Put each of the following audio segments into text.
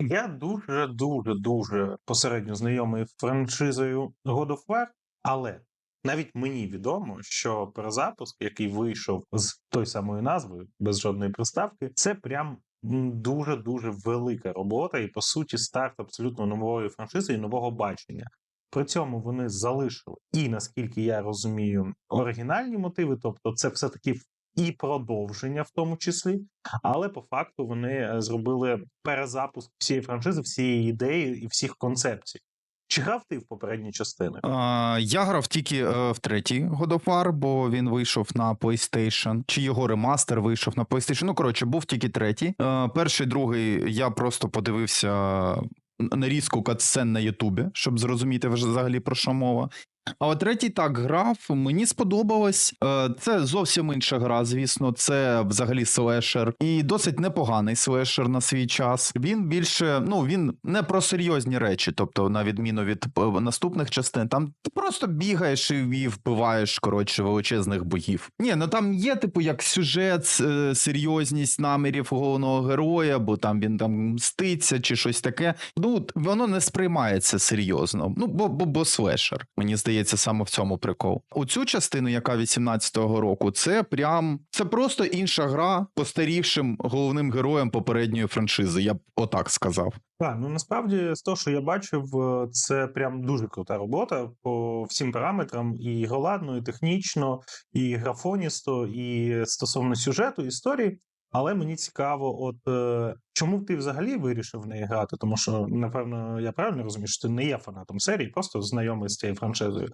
Я дуже, дуже, дуже посередньо знайомий з франшизою God of War, але навіть мені відомо, що перезапуск, який вийшов з той самої назви, без жодної приставки, це прям дуже-дуже велика робота, і по суті старт абсолютно нової франшизи і нового бачення. При цьому вони залишили і наскільки я розумію, оригінальні мотиви, тобто це все таки і продовження, в тому числі, але по факту вони е, зробили перезапуск всієї франшизи, всієї ідеї і всіх концепцій. Чи грав ти в попередні частини? А, я грав тільки е, в третій God of War, бо він вийшов на PlayStation, чи його ремастер вийшов на PlayStation. Ну, коротше, був тільки третій. Е, перший, другий я просто подивився нарізку катсцен на Ютубі, щоб зрозуміти взагалі про що мова. А от третій так грав, мені сподобалось. Е, Це зовсім інша гра, звісно. Це взагалі слешер, і досить непоганий слешер на свій час. Він більше, ну він не про серйозні речі, тобто, на відміну від е, наступних частин, там ти просто бігаєш і вбиваєш коротше величезних богів. Ні, ну там є, типу, як сюжет, е, серйозність намірів головного героя, бо там він там мститься чи щось таке. Ну воно не сприймається серйозно. Ну бо бо, бо слешер. Мені здається, саме в цьому прикол. У цю частину, яка 18-го року, це прям це просто інша гра постарівшим головним героєм попередньої франшизи. Я б отак сказав. Так, ну насправді з того, що я бачив, е, це прям дуже крута робота по всім параметрам: і ігроладно, і технічно, і графоністо, і стосовно сюжету, історії. Але мені цікаво, от е, чому ти взагалі вирішив в неї грати? Тому що, напевно, я правильно розумію, що ти не є фанатом серії, просто знайомий з цією франшизою.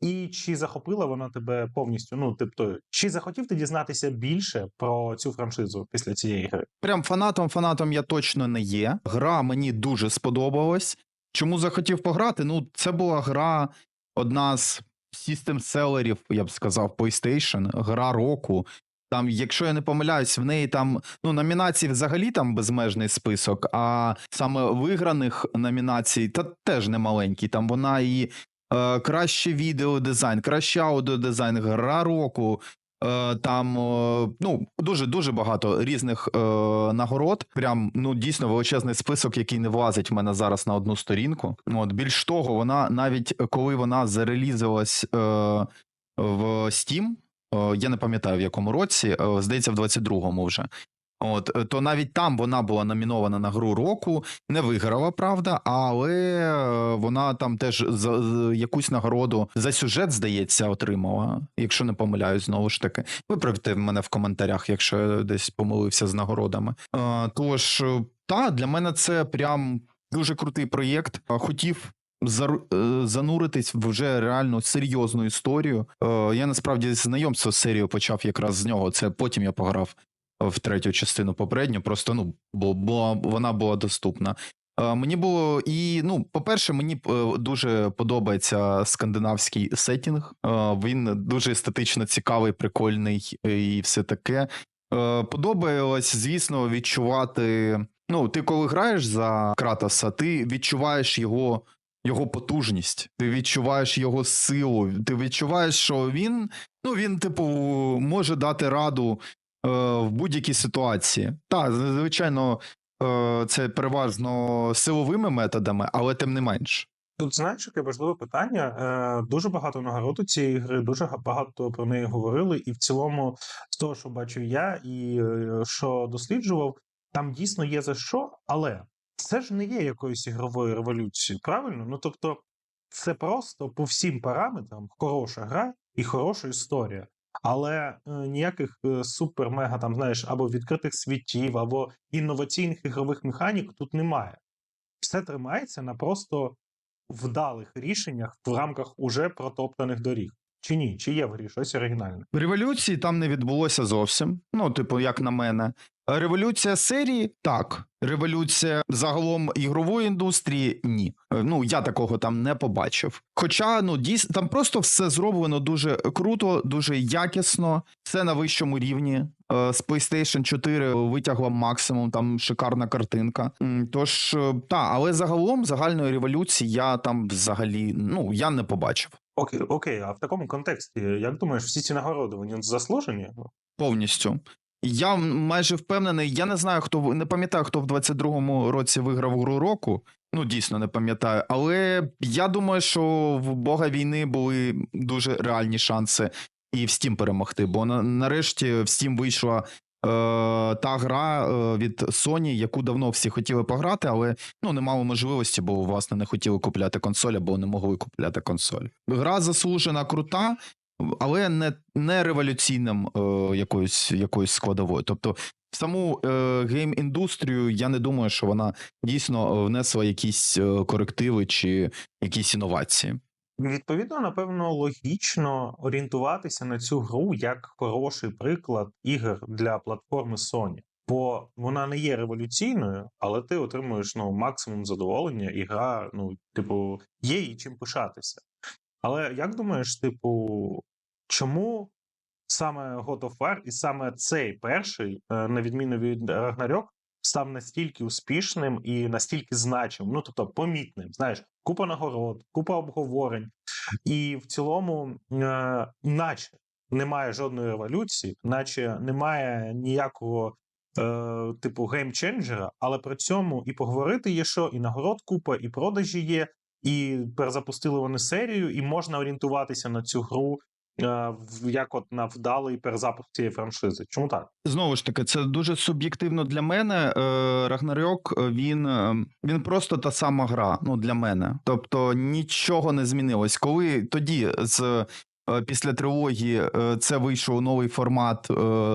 І чи захопила вона тебе повністю? Ну, тобто, чи захотів ти дізнатися більше про цю франшизу після цієї гри? Прям фанатом фанатом я точно не є. Гра мені дуже сподобалась. Чому захотів пограти? Ну, це була гра, одна з систем селерів, я б сказав, PlayStation, гра року. Там, якщо я не помиляюсь, в неї там ну номінацій взагалі там безмежний список, а саме виграних номінацій та теж немаленький. Там вона і е, краще відеодизайн, краще аудіодизайн, гра року. Е, Там е, ну дуже дуже багато різних е, нагород. Прям ну дійсно величезний список, який не влазить в мене зараз на одну сторінку. От більш того, вона навіть коли вона зарелізилась е, в Steam, я не пам'ятаю в якому році, е, здається, в 22-му вже. От е, то навіть там вона була номінована на гру року, не виграла, правда, але е, вона там теж за, за якусь нагороду за сюжет, здається, отримала, якщо не помиляюсь, знову ж таки. Виправте мене в коментарях, якщо я десь помилився з нагородами. Е, Тож, е, та для мене це прям дуже крутий проєкт. Е, Хотів. Е, Зануритись в вже реально серйозну історію. Е, Я насправді знайомство з серією почав якраз з нього. Це потім я пограв в третю частину попередню, просто ну, бо, бо вона була доступна. Е, Мені було і ну, по-перше, мені дуже подобається скандинавський сетінг. Він дуже естетично цікавий, прикольний і все таке. Подобалось, звісно, відчувати. Ну, ти коли граєш за Кратоса, ти відчуваєш його, його потужність, ти відчуваєш його силу, ти відчуваєш, що він, ну, він, типу, може дати раду е, в будь-якій ситуації. Так, звичайно, е, це переважно силовими методами, але тим не менш. Тут знаєш, яке важливе питання. Е, Дуже багато нагород у цієї гри, дуже багато про неї говорили, і в цілому, з того, що бачив я і е, що досліджував, там дійсно є за що, але це ж не є якоюсь ігровою революцією, правильно? Ну тобто, це просто по всім параметрам хороша гра і хороша історія. Але е, ніяких е, супер-мега там, знаєш, або відкритих світів, або інноваційних ігрових механік тут немає. Все тримається на просто вдалих рішеннях в рамках уже протоптаних доріг. Чи ні? Чи є в грі щось оригінальне? Революції там не відбулося зовсім. Ну, типу, як на мене. Революція серії так. Революція загалом ігрової індустрії ні. Е, Ну я такого там не побачив. Хоча ну дійсно там просто все зроблено дуже круто, дуже якісно, все на вищому рівні. Е, З PlayStation 4 витягла максимум, там шикарна картинка. Тож е, та, але загалом загальної революції я там взагалі ну я не побачив. Окей, окей, а в такому контексті, як думаєш, всі ці нагороди вони заслужені? Повністю. Я майже впевнений, я не знаю, хто не пам'ятаю, хто в 22-му році виграв гру року. Ну, дійсно не пам'ятаю. Але я думаю, що в Бога війни були дуже реальні шанси і в Steam перемогти. Бо на, нарешті в Steam вийшла е, та гра е, від Sony, яку давно всі хотіли пограти, але ну, не мало можливості, бо власне не хотіли купляти консоль, або не могли купляти консоль. Гра заслужена, крута, але не, не революційним е, якоюсь, якоюсь складовою. Тобто, саму е, гейм-індустрію я не думаю, що вона дійсно е, внесла якісь е, корективи чи якісь інновації. Відповідно, напевно, логічно орієнтуватися на цю гру як хороший приклад ігор для платформи Sony. Бо вона не є революційною, але ти отримуєш ну, максимум задоволення, і гра, ну, типу, є їй чим пишатися. Але як думаєш, типу, чому саме God of War і саме цей перший, е, на відміну від Ragnarok, став настільки успішним і настільки значимим, ну тобто помітним. Знаєш, купа нагород, купа обговорень, і в цілому, е, наче немає жодної революції, наче немає ніякого. Е, типу геймченджера, але при цьому і поговорити є що, і нагород купа, і продажі є, і перезапустили вони серію, і можна орієнтуватися на цю гру е, як от на вдалий перезапуск цієї франшизи. Чому так? Знову ж таки, це дуже суб'єктивно для мене. Е, Рагнарьок, він, е, він просто та сама гра. Ну, для мене. Тобто нічого не змінилось. Коли тоді з. Після трилогії це вийшов новий формат,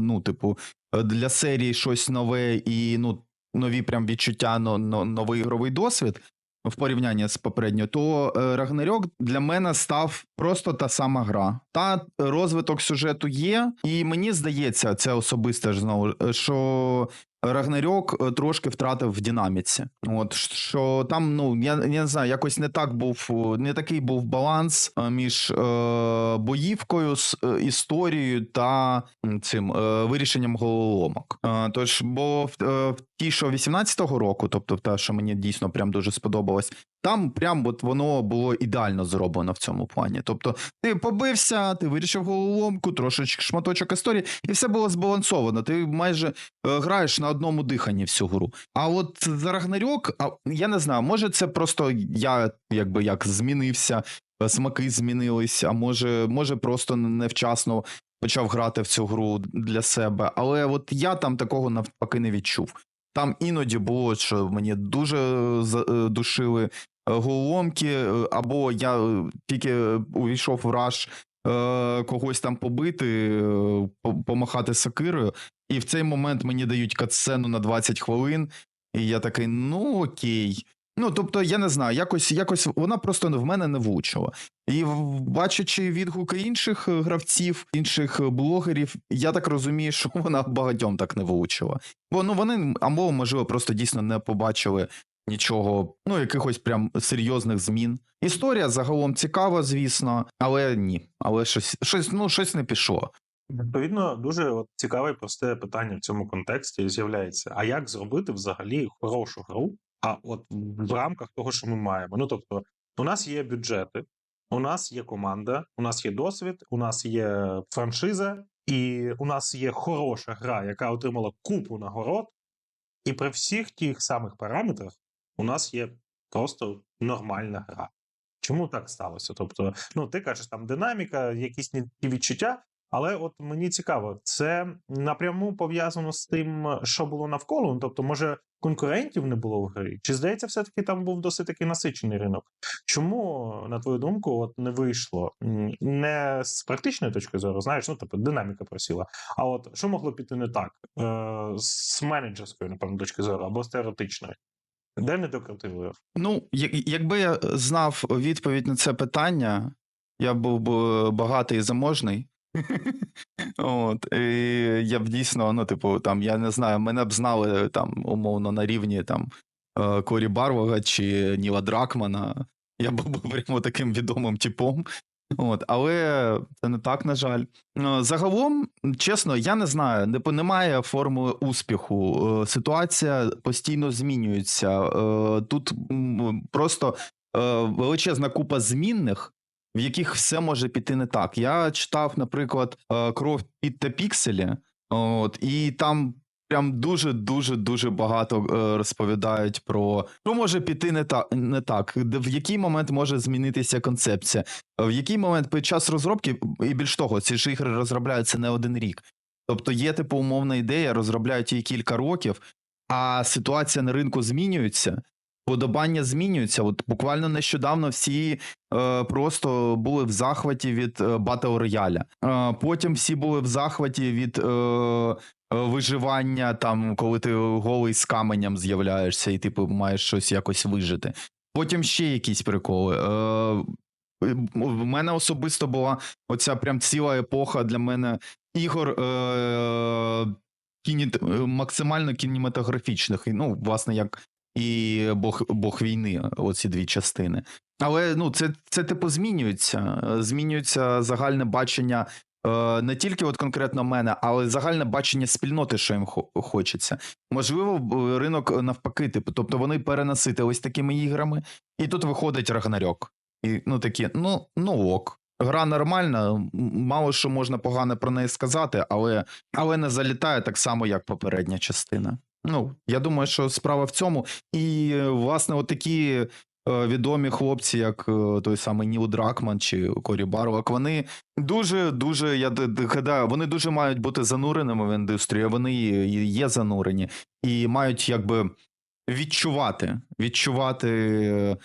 ну, типу, для серії щось нове і ну, нові прям відчуття, но, но, новий ігровий досвід в порівнянні з попередньою, то е, Рагнарьок для мене став просто та сама гра. Та розвиток сюжету є, і мені здається, це особисте ж знову, е, що Рагнарьок е, трошки втратив в динаміці. От що там, ну я, я не знаю, якось не так був, е, не такий був баланс е, між е, боївкою, з е, історією та цим е, вирішенням головоломок. Е, тож, бо в, е, в ті, що 18-го року, тобто те, що мені дійсно прям дуже сподобалось, там прям от воно було ідеально зроблено в цьому плані. Тобто, ти побився, ти вирішив головоломку, трошечки шматочок історії, і все було збалансовано. Ти майже е, граєш на одному диханні всю гру. А от за Рагнарьок, а, я не знаю, може це просто я якби як змінився, е, смаки змінились, а може, може просто невчасно почав грати в цю гру для себе. Але от я там такого навпаки не відчув. Там іноді було, що мені дуже за- е, душили е, головоломки, е, або я е, тільки увійшов в раш е, когось там побити, е, помахати сокирою, і в цей момент мені дають катсцену на 20 хвилин, і я такий, ну окей. Ну, тобто, я не знаю, якось, якось вона просто в мене не влучила. І бачачи відгуки інших е, гравців, інших е, блогерів, я так розумію, що вона багатьом так не влучила. Бо ну вони або, можливо, просто дійсно не побачили нічого, ну, якихось прям серйозних змін. Історія загалом цікава, звісно, але ні. Але щось, щось, ну, щось не пішло. Відповідно, дуже от цікаве просте питання в цьому контексті з'являється: а як зробити взагалі хорошу гру? А от в рамках того, що ми маємо. Ну тобто, у нас є бюджети, у нас є команда, у нас є досвід, у нас є франшиза, і у нас є хороша гра, яка отримала купу нагород. І при всіх тих самих параметрах у нас є просто нормальна гра. Чому так сталося? Тобто, ну ти кажеш, там динаміка, якісь відчуття. Але от мені цікаво, це напряму пов'язано з тим, що було навколо. Ну, тобто, може, конкурентів не було в грі? Чи здається, все-таки там був досить таки насичений ринок? Чому, на твою думку, от не вийшло не з практичної точки зору, знаєш, ну тобто динаміка просіла. А от що могло піти не так? Е, з менеджерської, напевно, точки зору, або з теоретичної? Де не докрутили? Ну, якби я знав відповідь на це питання, я був би багатий і заможний. От, і я б дійсно, ну, типу, там, я не знаю, мене б знали там, умовно, на рівні там е, Корі Барвага чи Ніла Дракмана. Я був би прямо таким відомим типом. От, але це не так, на жаль. Е, Загалом, чесно, я не знаю, не, немає формули успіху. Е, Ситуація постійно змінюється. Тут просто величезна купа змінних, в яких все може піти не так. Я читав, наприклад, е, кров під та пікселі. От, і там прям дуже дуже дуже багато е, розповідають про що може піти не так, не так, в який момент може змінитися концепція, в який момент під час розробки, і більш того, ці ж ігри розробляються не один рік. Тобто є типу умовна ідея, розробляють її кілька років, а ситуація на ринку змінюється. Подобання змінюються. От буквально нещодавно всі е, просто були в захваті від е, Royale. Е, потім всі були в захваті від е, е, виживання, там, коли ти голий з каменем з'являєшся і типу маєш щось якось вижити. Потім ще якісь приколи. Е, в мене особисто була оця прям ціла епоха для мене ігор е, кіні, максимально кінематографічних. Ну, власне, як і Бог, Бог війни, оці дві частини. Але ну, це, це типу змінюється. Змінюється загальне бачення е, не тільки от конкретно мене, але загальне бачення спільноти, що їм хо- хочеться. Можливо, ринок навпаки, типу, тобто вони перенаситились такими іграми, і тут виходить Рагнарьок. І ну такі, ну, ну ок. Гра нормальна, мало що можна погане про неї сказати, але, але не залітає так само, як попередня частина. Ну, я думаю, що справа в цьому. І, е, власне, от такі е, відомі хлопці, як е, той самий Ніл Дракман чи Корі Барлок, вони дуже, дуже, я гадаю, вони дуже мають бути зануреними в індустрію, вони є занурені, і мають якби відчувати, відчувати,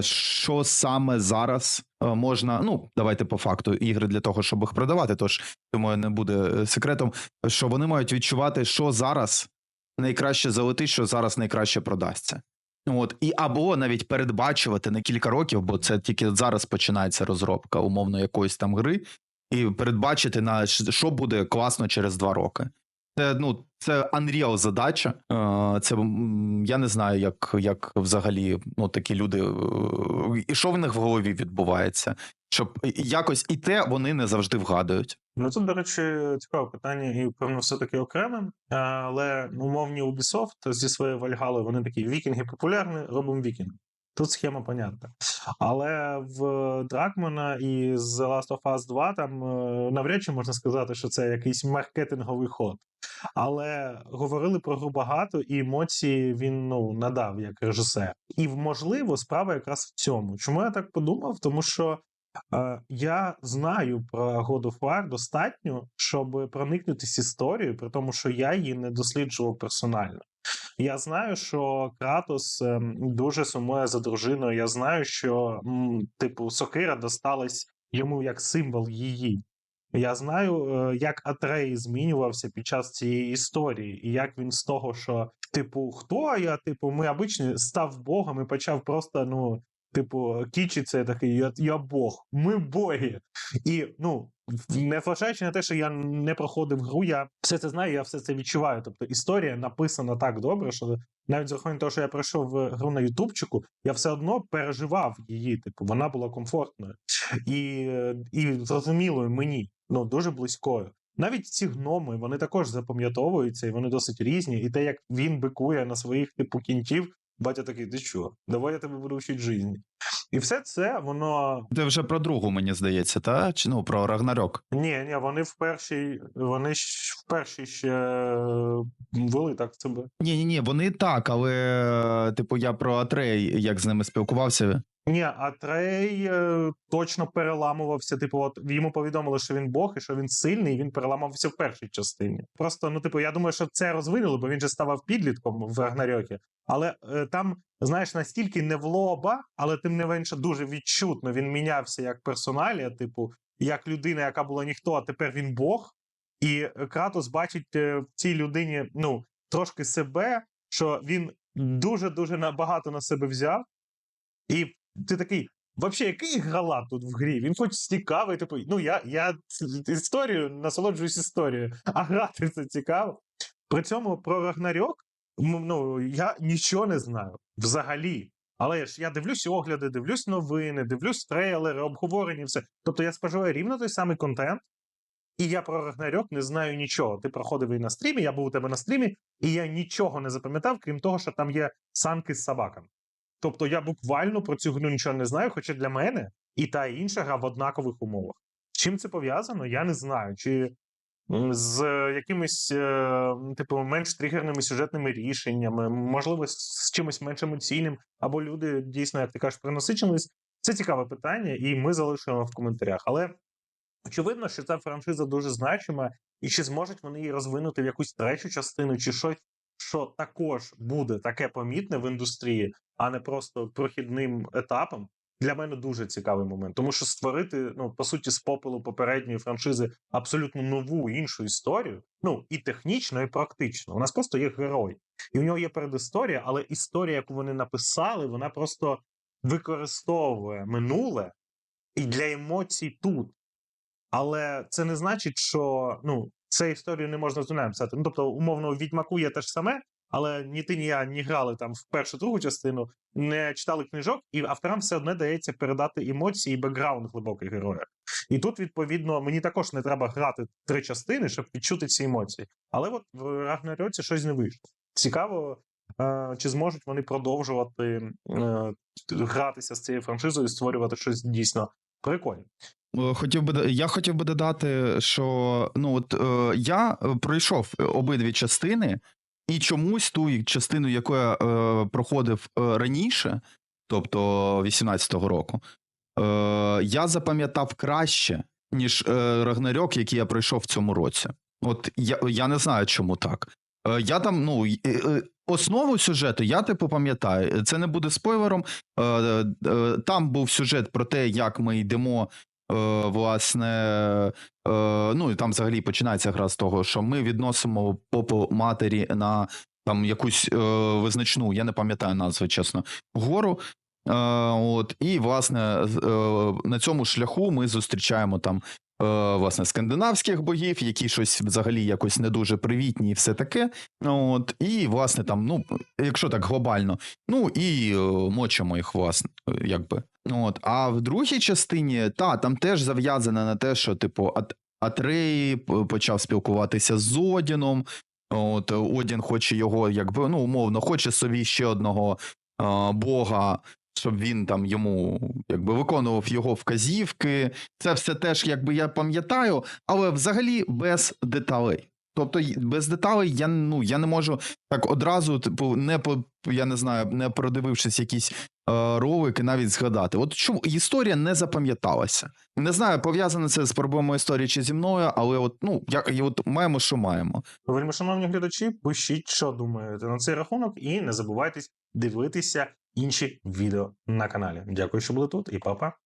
що саме зараз можна. Ну, давайте по факту, ігри для того, щоб їх продавати. Тож думаю, не буде секретом, що вони мають відчувати, що зараз найкраще залетить, що зараз найкраще продасться. От і або навіть передбачувати на кілька років, бо це тільки зараз починається розробка умовно якоїсь там гри, і передбачити на що буде класно через два роки. Це ну це Unreal задача. Е, Це я не знаю, як, як взагалі ну такі люди е, і що в них в голові відбувається, щоб якось і те вони не завжди вгадують. Ну тут, до речі, цікаве питання, і певно, все-таки окремим. Але умовні Ubisoft зі своєю Вальгалою, вони такі вікінги популярні, робимо вікінг. Тут схема понятна. Але в Дракмана і з Last of Us 2 там е, навряд чи можна сказати, що це якийсь маркетинговий ход. Але говорили про гру багато, і емоції він ну, надав як режисер. І можливо, справа якраз в цьому. Чому я так подумав? Тому що Я знаю про God of War достатньо, щоб проникнутися історією, при тому, що я її не досліджував персонально. Я знаю, що Кратос ем, дуже сумує за дружиною. Я знаю, що, типу, Сокира досталась йому як символ її. Я знаю, е, як Атрей змінювався під час цієї історії, і як він з того, що, типу, хто я, типу, ми обичні став Богом і почав просто, ну, типу, кічиться такий, я, я Бог, ми боги. І ну, не незважаючи на те, що я не проходив гру, я все це знаю, я все це відчуваю. Тобто історія написана так добре, що навіть з рахунок того, що я пройшов е, гру на Ютубчику, я все одно переживав її. Типу, вона була комфортною і, і зрозумілою мені, ну дуже близькою. Навіть ці гноми вони також запам'ятовуються, і вони досить різні. І те, як він бикує на своїх типу кінтів, батя такий, ти що? Давай я тебе буду вчити житті. І все це воно Це вже про другу, мені здається, та? Чи ну про Рагнарьок. ні, ні, вони в першій, вони в першій ще вели так себе. Ні, ні, ні, вони так, але е, типу я про Атрей, як з ними спілкувався. Ні, а Трей е, точно переламувався. Типу, от йому повідомили, що він Бог і що він сильний, і він переламався в першій частині. Просто, ну, типу, я думаю, що це розвинули, бо він же ставав підлітком в Рагнарьокі. Але е, там, знаєш, настільки не в лоба, але тим не менше дуже відчутно. Він мінявся як персоналія, типу, як людина, яка була ніхто, а тепер він Бог. І Кратос бачить е, в цій людині ну, трошки себе, що він дуже-дуже на- багато на себе взяв. І ти такий, взагалі, який грала тут в грі? Він хоч цікавий, типу, ну я, я історію насолоджуюсь історією, а грати це цікаво. При цьому про Рагнарьок, ну, я нічого не знаю взагалі. Але ж я дивлюсь огляди, дивлюсь новини, дивлюсь трейлери, обговорення, все. Тобто я споживаю рівно той самий контент, і я про Рагнарьок не знаю нічого. Ти проходив і на стрімі, я був у тебе на стрімі, і я нічого не запам'ятав, крім того, що там є санки з собаками. Тобто я буквально про цю гру нічого не знаю, хоча для мене і та і інша гра в однакових умовах. Чим це пов'язано, я не знаю. Чи з якимись, е, типу, менш тригерними сюжетними рішеннями, можливо, з чимось менш емоційним, або люди дійсно, як ти кажеш, принасичились. Це цікаве питання, і ми залишимо в коментарях. Але очевидно, що ця франшиза дуже значима, і чи зможуть вони її розвинути в якусь третю частину, чи щось, що також буде таке помітне в індустрії, а не просто прохідним етапом. Для мене дуже цікавий момент, тому що створити, ну по суті, з попелу попередньої франшизи абсолютно нову іншу історію. Ну і технічно, і практично. У нас просто є герой, і у нього є передісторія, але історія, яку вони написали, вона просто використовує минуле і для емоцій тут. Але це не значить, що ну цю історію не можна знову написати. Ну тобто, умовно, у відьмаку є те ж саме, але ні ти, ні я не грали там в першу другу частину, не читали книжок, і авторам все одно дається передати емоції і бекграунд глибоких героя. І тут, відповідно, мені також не треба грати три частини, щоб відчути ці емоції. Але от в Рагнарьоці щось не вийшло. Цікаво, е, чи зможуть вони продовжувати е, гратися з цією франшизою і створювати щось дійсно прикольне. Е, Хотів би я хотів би додати, що ну от е, я пройшов обидві частини, і чомусь ту частину, яку я е, проходив е, раніше, тобто 18-го року, е, я запам'ятав краще, ніж е, Рагнарьок, який я пройшов в цьому році. От я, я не знаю, чому так. Е, я там, ну, е, основу сюжету я типу пам'ятаю. Це не буде спойлером. Е, е, там був сюжет про те, як ми йдемо власне, е, ну і там взагалі починається гра з того, що ми відносимо попу матері на там якусь е, визначну, я не пам'ятаю назви, чесно, гору. Е, от, і, власне, е, на цьому шляху ми зустрічаємо там. Е, Власне, скандинавських богів, які щось взагалі якось не дуже привітні, і все таке. От, і, власне, там, ну, якщо так глобально, ну і е, мочимо їх, власне, е, якби. От, а в другій частині, та, там теж зав'язано на те, що, типу, Ат- Атрей почав спілкуватися з Одіном. От, Одін хоче його, якби, ну, умовно, хоче собі ще одного а, бога, щоб він там йому якби виконував його вказівки. Це все теж, якби я пам'ятаю, але взагалі без деталей. Тобто, без деталей я, ну, я не можу так одразу, типу, не по я не знаю, не продивившись якісь е, ролики, навіть згадати. От чому історія не запам'яталася. Не знаю, пов'язане це з проблемою історії чи зі мною, але от ну як і от маємо, що маємо. Вельми, шановні глядачі, пишіть, що думаєте на цей рахунок, і не забувайте дивитися інші відео на каналі. Дякую, що були тут, і па-па.